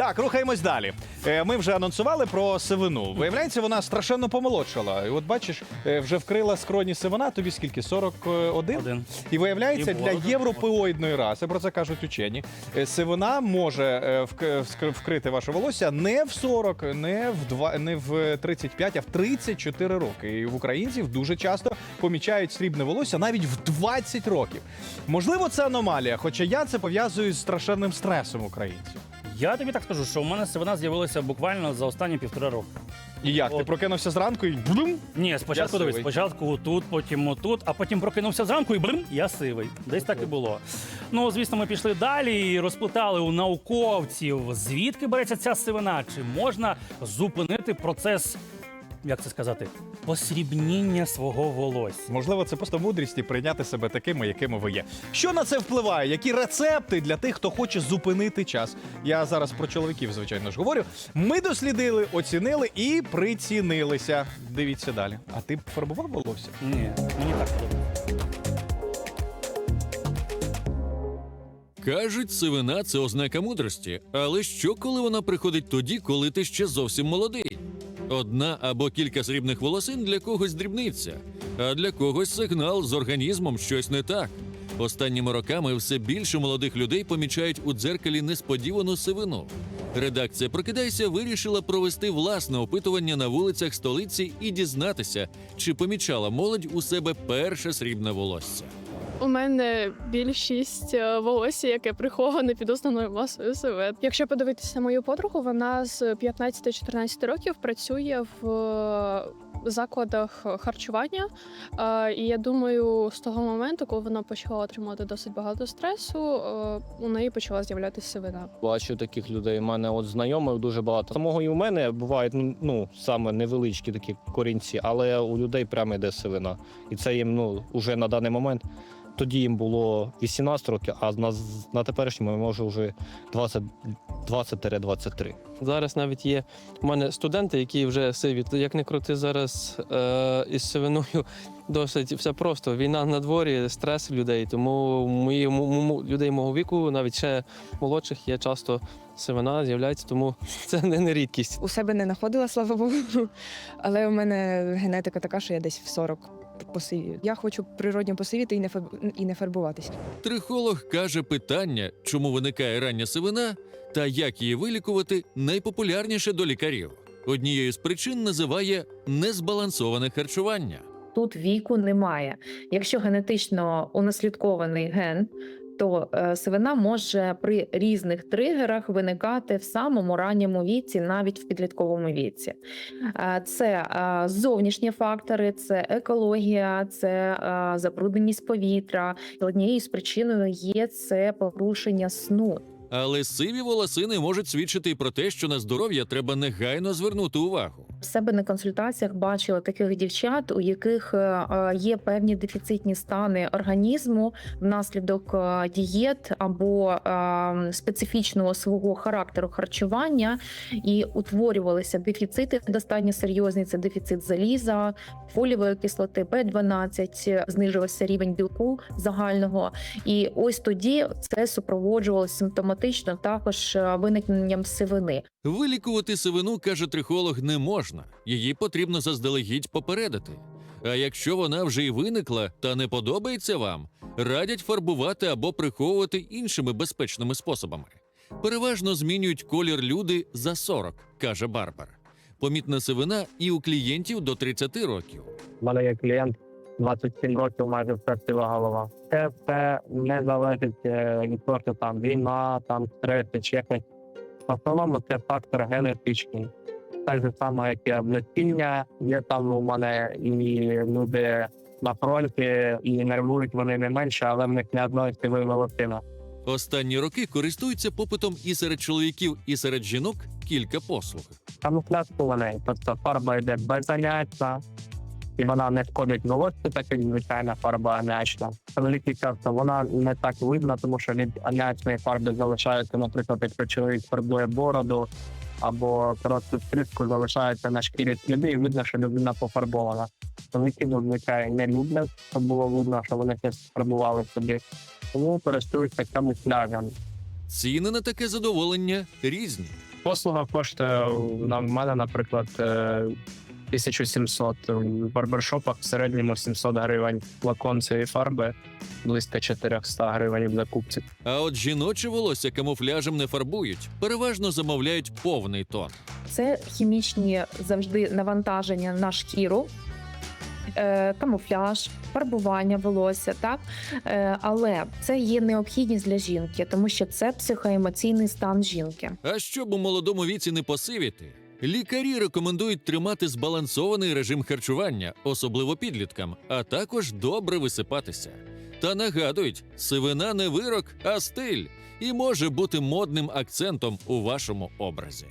Так, рухаємось далі. Е, Ми вже анонсували про сивину. Виявляється, вона страшенно помолодшала. І от бачиш, е, вже вкрила скроні сивина, тобі скільки? 41? Один. І виявляється, І для бороду. європеоїдної раси, про це кажуть учені, е, сивина може е, вк- вскр- вкрити ваше волосся не в 40, не в, 2, не в 35, а в 34 роки. І в українців дуже часто помічають срібне волосся навіть в 20 років. Можливо, це аномалія, хоча я це пов'язую з страшенним стресом українців. Я тобі так скажу, що у мене сивина з'явилася буквально за останні півтора року. І як? Ти От. прокинувся зранку і блум? Ні, спочатку Я дивись, сивий. спочатку тут, потім отут, а потім прокинувся зранку і блин, я сивий. Десь так і було. Ну, звісно, ми пішли далі і розпитали у науковців, звідки береться ця сивина, чи можна зупинити процес, як це сказати, посрібніння свого волосся. Можливо, це просто мудрість і прийняти себе такими, якими ви є. Що на це впливає? Які рецепти для тих, хто хоче зупинити час? Я зараз про чоловіків, звичайно ж, говорю. Ми дослідили, оцінили і прицінилися. Дивіться далі. А ти б фарбував волосся? Ні, мені так подобається. Кажуть, сивина це ознака мудрості. Але що, коли вона приходить тоді, коли ти ще зовсім молодий? Одна або кілька срібних волосин для когось дрібниця, а для когось сигнал з організмом щось не так. Останніми роками все більше молодих людей помічають у дзеркалі несподівану сивину. Редакція Прокидайся вирішила провести власне опитування на вулицях столиці і дізнатися, чи помічала молодь у себе перше срібне волосся. У мене більшість е, волосся, яке приховане під основною масою себе. Якщо подивитися мою подругу, вона з 15-14 років працює в е, закладах харчування. Е, І я думаю, з того моменту, коли вона почала отримувати досить багато стресу, у неї почала з'являтися сивина. Бачу таких людей. У мене от знайомих дуже багато. Самого і у мене бувають ну, ну саме невеличкі такі корінці, але у людей прямо йде сивина. І це їм ну уже на даний момент. Тоді їм було 18 років, а на, на теперішньому може вже 20 20-23. Зараз навіть є у мене студенти, які вже сиві. То Як не крути зараз е, із сивиною, досить все просто. Війна на дворі, стрес людей. Тому мої м- м- людей мого віку, навіть ще молодших, є часто сивина з'являється, тому це не, не рідкість. У себе не знаходила, слава Богу. Але у мене генетика така, що я десь в 40 посивію. Я хочу природньо посивіти і не фарб- і не фарбуватися. Трихолог каже питання, чому виникає рання сивина та як її вилікувати, найпопулярніше до лікарів. Однією з причин називає незбалансоване харчування. тут віку немає. Якщо генетично унаслідкований ген, то е, сивина може при різних тригерах виникати в самому ранньому віці, навіть в підлітковому віці. Е, Це е, зовнішні фактори, це екологія, це забрудненість повітря. Однією з причиною є це порушення сну. Але сиві волосини можуть свідчити про те, що на здоров'я треба негайно звернути увагу. В себе на консультаціях бачила таких дівчат, у яких е, е, є певні дефіцитні стани організму внаслідок е, дієт або специфічного свого характеру харчування, і утворювалися дефіцити достатньо серйозні. Це дефіцит заліза, фолієвої кислоти, Б12, знижувався рівень білку загального. І ось тоді це супроводжувалося симптоматично також виникненням сивини. Вилікувати сивину, каже трихолог, не можна. Її потрібно заздалегідь попередити. А якщо вона вже й виникла та не подобається вам, радять фарбувати або приховувати іншими безпечними способами. Переважно змінюють колір люди за 40, каже Барбар. Помітна сивина і у клієнтів до 30 років. У мене є клієнт 27 років, майже все ціла голова. Це все не залежить е, від що там війна, там стрес чи якось. В основному це фактор генетичний. Так же само, як і облесіння, є там у мене і люди на фронті, і нервують вони не менше, але в них не одної сили волосина. Останні роки користуються попитом і серед чоловіків, і серед жінок кілька послуг. Камуфляж вони, тобто фарба йде беззанячна, і вона не шкодить волосся, так як звичайна фарба аміачна. Великий часто вона не так видна, тому що від аміачної фарби залишається, наприклад, якщо чоловік фарбує бороду або коротку стрижку, залишається на шкірі сліди, і видно, що людина пофарбована. Великі зазвичай не люблять, щоб було видно, що вони щось фарбували собі. Тому користуються камуфляжем. Ціни на таке задоволення різні. Послуга коштує на мене, наприклад, е, 1700 в барбершопах в середньому 700 гривень флакон цієї фарби, близько 400 гривень в закупці. А от жіноче волосся камуфляжем не фарбують, переважно замовляють повний тон. Це хімічні завжди навантаження на шкіру. е, Камуфляж, фарбування волосся, так Е, але це є необхідність для жінки, тому що це психоемоційний стан жінки. А щоб у молодому віці не посивіти, лікарі рекомендують тримати збалансований режим харчування, особливо підліткам, а також добре висипатися. Та нагадують, сивина не вирок, а стиль, і може бути модним акцентом у вашому образі.